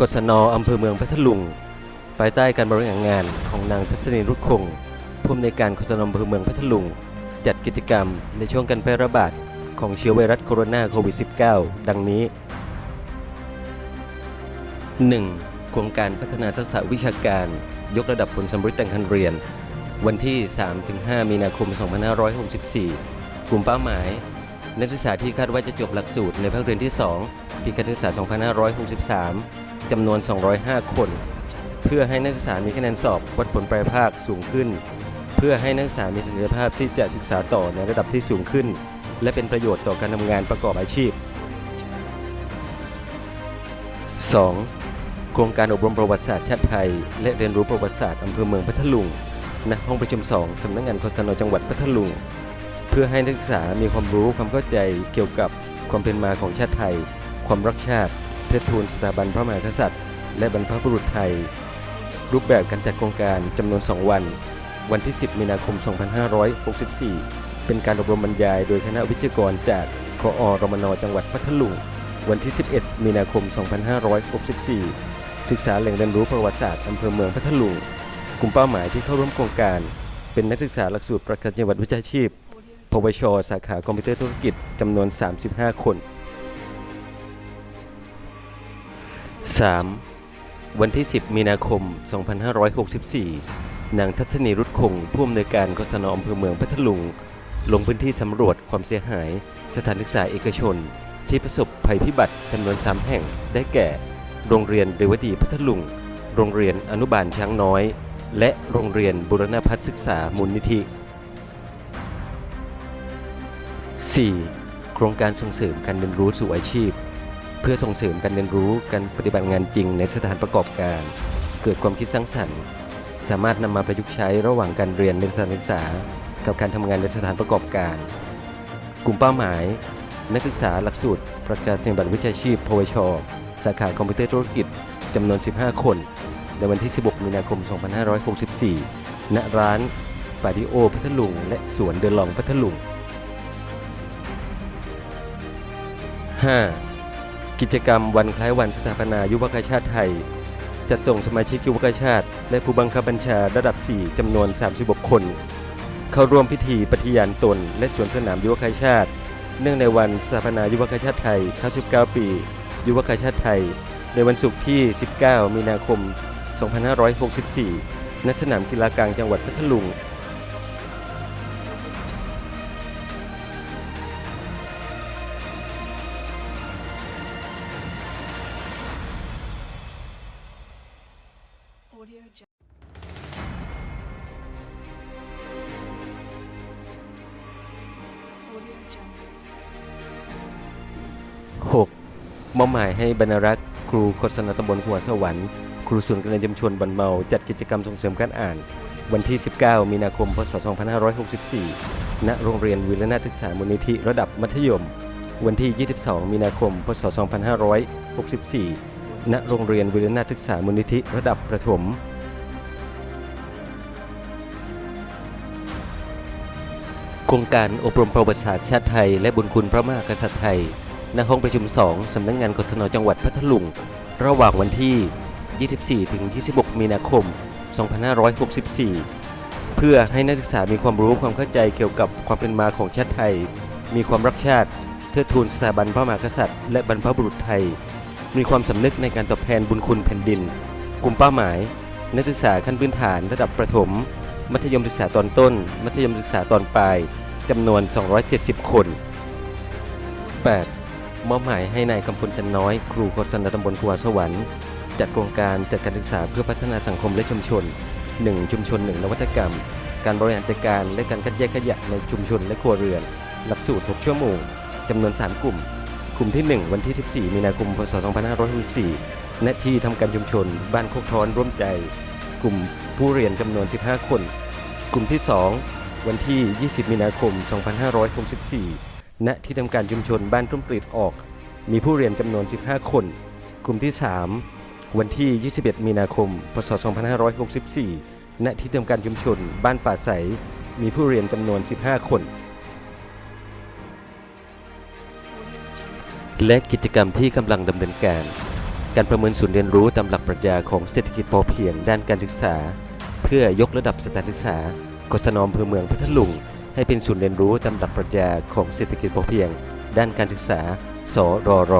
กศนอำเภอเมืองพัทลุง ภายใต้การบริหารงานของนางทัศนีรุจคงผู้อำนวยการกศนอำเภอเมืองพัทลุง จัดกิจกรรมในช่วงการแพร่ระบาดของเชื้อไวรัสโคโรนาโควิด -19 ดังนี้ 1. โครงการพัฒนาทักษะวิชาการ ยกระดับผลสำเร็จทางการเรียน วันที่ 3-5 มีนาคม 2564 กลุ่มเป้าหมาย นักศึกษาที่คาดว่าจะจบหลักสูตรในภาคเรียนที่ 2 ปีการศึกษา 2563 จำนวน 205 คน เพื่อให้นักศึกษามีคะแนนสอบวัดผลปลายภาคสูงขึ้น เพื่อให้นักศึกษามีศักยภาพที่จะศึกษาต่อในระดับที่สูงขึ้น และเป็นประโยชน์ต่อการทำงานประกอบอาชีพ 2. โครงการอบรมประวัติศาสตร์ชาติไทย และเรียนรู้ประวัติศาสตร์อำเภอเมืองพัทลุงณห้องประชุม 2 สำนักงานกศนจังหวัดพัทลุง เพื่อให้นักศึกษามีความรู้ความเข้าใจเกี่ยวกับความเป็นมาของชาติไทย ความรักชาติ ทิดทูนสถาบันพระมหากษัตริย์ และบรรพบุรุษไทย รูปแบบการจัดโครงการจำนวน 2 วัน วันที่ 10 มีนาคม 2564 เป็นการอบรมบรรยายโดยคณะวิทยากรจากคอรมนจังหวัดพัทลุง วันที่ 11 มีนาคม 2564 ศึกษาแหล่งเรียนรู้ประวัติศาสตร์อำเภอเมืองพัทลุง กลุ่มเป้าหมายที่เข้าร่วมโครงการ เป็นนักศึกษาหลักสูตรประกันจังหวัดวิชาชีพ ปวช สาขาคอมพิวเตอร์ธุรกิจจำนวน 35 คน 3. วันที่ 10 มีนาคม 2564 นางทัศนีรุจคงผู้อำนวยการกศนอำเภอเมืองพัทลุง ลงพื้นที่สำรวจความเสียหาย สถานศึกษาเอกชน ที่ประสบภัยพิบัติจำนวน 3 แห่ง ได้แก่ โรงเรียนเรวดีพัทลุง โรงเรียนอนุบาลช้างน้อย และโรงเรียนบุรณพัฒนศึกษามูลนิธิ 4. โครงการส่งเสริมการเรียนรู้สู่อาชีพ พื่อส่งเสริมการเรียนรู้การปฏิบัติงานจริงในสถานประกอบการ เกิดความคิดสร้างสรรค์ สามารถนำมาประยุกต์ใช้ระหว่างการเรียนในสถานศึกษา กับการทำงานในสถานประกอบการ กลุ่มเป้าหมาย นักศึกษาหลักสูตรประกาศนียบัตรวิชาชีพ พวช สาขาคอมพิวเตอร์ธุรกิจจำนวน 15 คน ในวันที่ 16 มีนาคม 2564 ณ ร้านปาดิโอพัทลุง และสวนเดินลองพัทลุง 5. กิจกรรมวันคล้ายวันสถาปนายุวกชาติไทย จัดส่งสมาชิกยุวกชาติ และผู้บังคับบัญชาระดับ 4 จำนวน 36 คน เข้าร่วมพิธีปฏิญาณตน และสวนสนามยุวกชาติ เนื่องในวันสถาปนายุวกชาติไทย 99 ปี ยุวกชาติไทย ในวันศุกร์ที่ 19 มีนาคม 2564 ณ สนามกีฬากลางจังหวัดพัทลุง มอบหมายให้บรรณรักษ์ครูโฆษณาตำบลหัวสวรรค์ครูส่วนย์การเรียนยมชนบันเมา จัดกิจกรรมส่งเสริมการอ่าน วันที่ 19 มีนาคม พศ 2564 ณ โรงเรียนวิรนาศึกษามูลนิธิระดับมัธยม วันที่ 22 มีนาคม พศ 2564 ณ โรงเรียนวิรนาศึกษามูลนิธิระดับประถมโครงการอบรมประวัติศาสตร์ชาติไทย และบุญคุณพระมหากษัตริย์ไทย ณห้องประชุม 2 สำนักงานกศนจังหวัดพัทลุง ระหว่างวันที่ 24 ถึง 26 มีนาคม 2564 เพื่อให้นักศึกษามีความรู้ความเข้าใจเกี่ยวกับความเป็นมาของชาติไทย มีความรักชาติเทิดทูนสถาบันพระมหากษัตริย์ และบรรพบุรุษไทย มีความสำนึกในการตอบแทนบุญคุณแผ่นดิน กลุ่มเป้าหมาย นักศึกษาขั้นพื้นฐานระดับประถม มัธยมศึกษาตอนต้น มัธยมศึกษาตอนปลายจำนวน 270 คน 8. มอบหมายให้นายกำพลจันน้อย ครูโฆษณาตำบลครัวสวรรค์ จัดโครงการจัดการศึกษาเพื่อพัฒนาสังคมและชุมชน 1 ชุมชน 1 นวัตกรรม การบริหารจัดการและการคัดแยกขยะในชุมชนและครัวเรือน หลักสูตร 6 ชั่วโมงจำนวน 3 กลุ่ม กลุ่มที่ 1 วันที่ 14 มีนาคม พศ 2564ณที่ทำการชุมชน บ้านโคกท้อนร่วมใจ กลุ่มผู้เรียนจำนวน 15 คน กลุ่มที่ 2 วันที่ 20 มีนาคม 2564 ณที่ทำการชุมชนบ้านต้มปลีดออก มีผู้เรียนจำนวน 15 คน กลุ่มที่ 3 วันที่ 21 มีนาคม พศ 2564 ณ ที่ทำการชุมชนบ้านป่าใส มีผู้เรียนจำนวน 15 คน และกิจกรรมที่กำลังดำเนินการ การประเมินศูนย์เรียนรู้ตามหลักปรัชญาของเศรษฐกิจพอเพียงด้านการศึกษา เพื่อยกระดับสถานศึกษากศนอำเภอเมืองพัทลุง ให้เป็นศูนย์เรียนรู้ตามหลักปรัชญาของเศรษฐกิจพอเพียง ด้านการศึกษา สรร